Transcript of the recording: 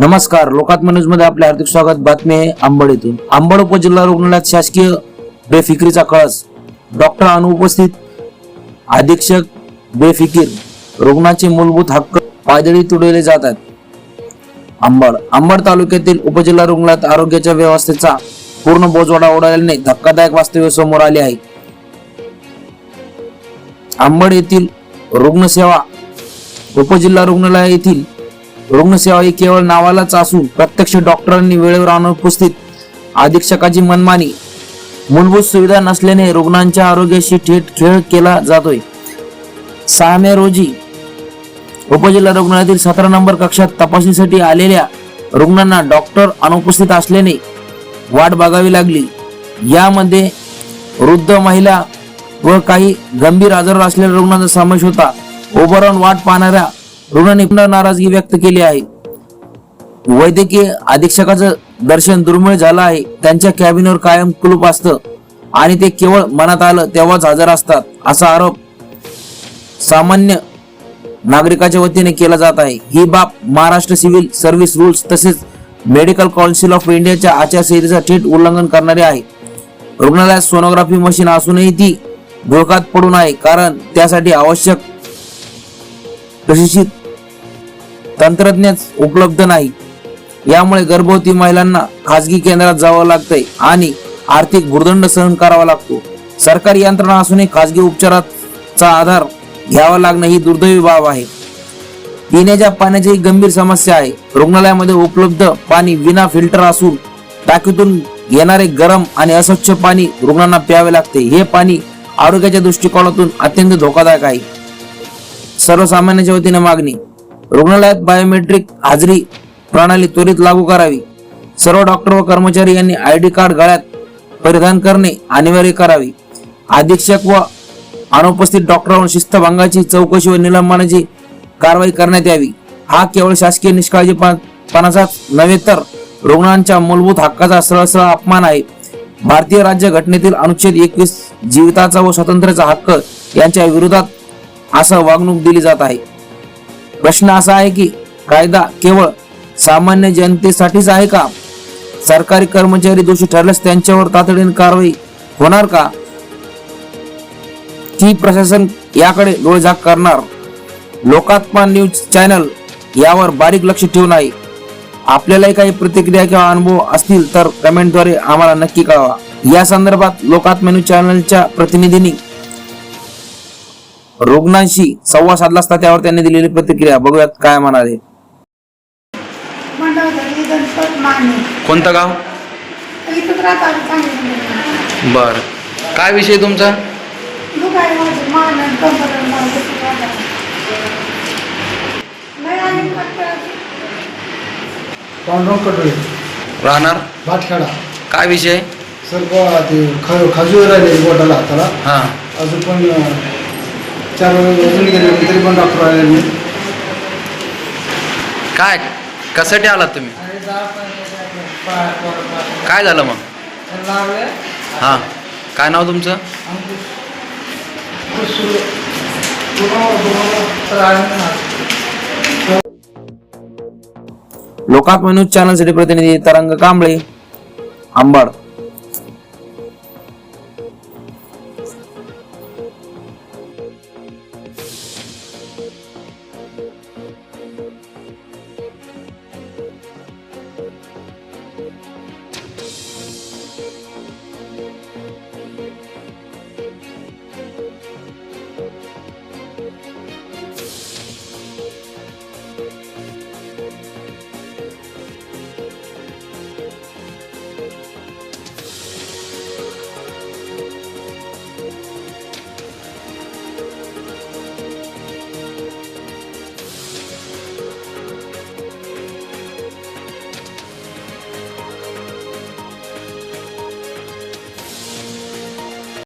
नमस्कार लोकात्म न्यूजमध्ये आपले हार्दिक स्वागत. बातमी आहे आंबड येथून आंबड उपजिल्हा रुग्णालयात शासकीय बेफिक्रीचा कळस. डॉक्टर अनुपस्थित अधीक्षक बेफिकीर. रुग्णाचे मूलभूत हक्क पायदळी तुडवले जातात आंबड. आंबड तालुक्यातील उपजिल्हा रुग्णालयात आरोग्याच्या व्यवस्थेचा पूर्ण बोजवाडा उडाल्याने धक्कादायक वास्तव्य समोर आले आहे. आंबड येथील रुग्णसेवा उपजिल्हा रुग्णालय येथील रुग्णसेवा ही केवळ नावालाच असून प्रत्यक्ष डॉक्टरांनी वेळेवर अनुपस्थित अधीक्षकाची मनमानी मूलभूत सुविधा नसल्याने रुग्णांच्या आरोग्याशी थेट खेळ केला जातोय. सहा मे रोजी उपजिल्हा रुग्णालयातील सतरा नंबर कक्षात तपासणीसाठी आलेल्या रुग्णांना डॉक्टर अनुपस्थित असल्याने वाट बघावी लागली. यामध्ये वृद्ध महिला व काही गंभीर आजार असलेल्या रुग्णांचा समावेश होता. उभं वाट पाहणाऱ्या रुग्णांनी पुन्हा नाराजगी व्यक्त केली आहे. वैद्यकीय अधीक्षकाचं दर्शन दुर्मिळ झालं आहे. त्यांच्या कॅबिनवर कायम कुलूप असतं. आणि ते केवळ मनात आलं तेव्हाच हजर असतात असा आरोप सामान्य नागरिकाच्या वतीने केला जात आहे. ही बाब महाराष्ट्र सिव्हिल सर्व्हिस रूल्स तसेच मेडिकल काउन्सिल ऑफ इंडियाच्या आचारसंहितेचा थेट उल्लंघन करणारे आहे. रुग्णालयात सोनोग्राफी मशीन असूनही ती धोक्यात पडून आहे कारण त्यासाठी आवश्यक प्रशिक्षित तंत्रज्ञ उपलब्ध नाही. यामुळे गर्भवती महिलांना खाजगी केंद्रात जावं लागतंय आणि आर्थिक भुर्दंड सहन करावा लागतो. सरकारी यंत्रणा असूनही खाजगी उपचाराचा आधार घ्यावा लागणं ही दुर्दैवी बाब आहे. पिण्याच्या पाण्याची गंभीर समस्या आहे. रुग्णालयामध्ये उपलब्ध पाणी विना फिल्टर असून टाकीतून येणारे गरम आणि अस्वच्छ पाणी रुग्णांना प्यावे लागते. हे पाणी आरोग्याच्या दृष्टिकोनातून अत्यंत धोकादायक आहे. सर्वसामान्यांच्या वतीने मागणी. रुग्णालयात बायोमेट्रिक हाजरी प्रणाली त्वरित लागू करावी. सर्व डॉक्टर व कर्मचारी यांनी आय डी कार्ड गळ्यात परिधान करणे अनिवार्य करावी. अधीक्षक व अनुपस्थित डॉक्टरांवर शिस्तभंगाची चौकशी व निलंबनाची कारवाई करण्यात यावी. हा केवळ शासकीय निष्काळजीपणाचाच नव्हे तर रुग्णांच्या मूलभूत हक्काचा सरळसळ अपमान आहे. भारतीय राज्य घटनेतील अनुच्छेद एकवीस जीविताचा व स्वातंत्र्याचा हक्क यांच्या विरोधात असं वागणूक दिली जात आहे. प्रश्न असा आहे की कायदा केवळ सामान्य जनतेसाठीच आहे का? सरकारी कर्मचारी दोषी ठरल्यास त्यांच्यावर तातडीने कारवाई होणार का? की प्रशासन याकडे डोळेझाक करणार? लोकात्मा न्यूज चॅनल यावर बारीक लक्ष ठेवून आहे. आपल्यालाही काही प्रतिक्रिया किंवा अनुभव असतील तर कमेंटद्वारे आम्हाला नक्की कळवा. या संदर्भात लोकात्मा न्यूज चॅनलच्या प्रतिनिधींनी रुग्णांशी संवाद साधला असता त्यावर त्यांनी दिलेली प्रतिक्रिया. बघूयात काय म्हणाले. कोणतं गाव? बर. काय विषय तुमचा? पांडुरंग कटोळे राहणार? भातखेडा. काय विषय सर बुवा ते ख खजूर राहिले बोटाला हाताला. हा. अजून पण चार अजून गेले तरी पण डॉक्टर आले नाही. काय? कशासाठी आलात तुम्ही? काय झालं मग? हा काय नाव तुमचं? लोकात्मा न्यूज चॅनलसाठी प्रतिनिधी तरंग कांबळे अंबड